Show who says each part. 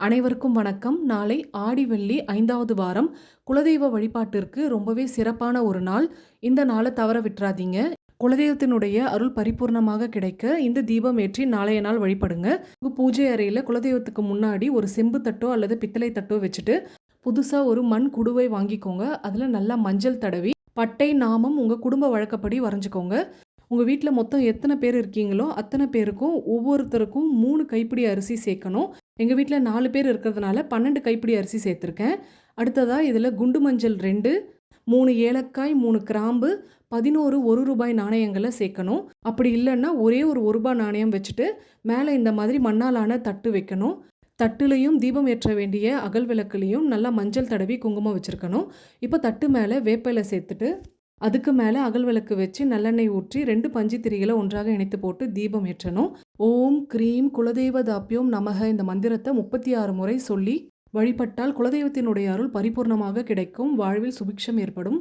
Speaker 1: அனைவருக்கும் வணக்கம். நாளை ஆடி வெள்ளி ஐந்தாவது வாரம். குலதெய்வ வழிபாட்டிற்கு ரொம்பவே சிறப்பான ஒரு நாள். இந்த நாளை தவற விட்டுறாதீங்க. குலதெய்வத்தினுடைய அருள் பரிபூர்ணமாக கிடைக்க இந்த தீபம் ஏற்றி நாளைய நாள் வழிபடுங்க. பூஜை அறையில் குலதெய்வத்துக்கு முன்னாடி ஒரு செம்பு தட்டோ அல்லது பித்தளை தட்டோ வச்சுட்டு புதுசாக ஒரு மண் குடுவை வாங்கிக்கோங்க. அதில் நல்லா மஞ்சள் தடவி பட்டை நாமம் உங்கள் குடும்ப வழக்கப்படி வரைஞ்சிக்கோங்க. உங்கள் வீட்டில் மொத்தம் எத்தனை பேர் இருக்கீங்களோ அத்தனை பேருக்கும் ஒவ்வொருத்தருக்கும் மூணு கைப்பிடி அரிசி சேர்க்கணும். எங்கள் வீட்டில் நாலு பேர் இருக்கிறதுனால பன்னெண்டு கைப்பிடி அரிசி சேர்த்துருக்கேன். அடுத்ததாக இதில் குண்டு மஞ்சள் ரெண்டு மூணு ஏலக்காய் மூணு கிராம்பு பதினோரு ஒரு ரூபாய் நாணயங்களை சேர்க்கணும். அப்படி இல்லைன்னா ஒரே ஒரு ஒரு ரூபாய் நாணயம் வச்சுட்டு மேலே இந்த மாதிரி மண்ணாலான தட்டு வைக்கணும். தட்டுலையும் தீபம் ஏற்ற வேண்டிய அகல் விளக்குலையும் நல்லா மஞ்சள் தடவி குங்குமம் வச்சுருக்கணும். இப்போ தட்டு மேலே வேப்பிலை சேர்த்துட்டு அதுக்கு மேலே அகல் விளக்கு வச்சு நல்லெண்ணெய் ஊற்றி ரெண்டு பஞ்சு திரிகளை ஒன்றாக இணைத்து போட்டு தீபம் ஏற்றணும். ஓம் க்ரீம் குலதெய்வ தாப்பியோம் நமக இந்த மந்திரத்தை முப்பத்தி ஆறு முறை சொல்லி வழிபட்டால் குலதெய்வத்தினுடைய அருள் பரிபூர்ணமாக கிடைக்கும். வாழ்வில் சுபிக்ஷம் ஏற்படும்.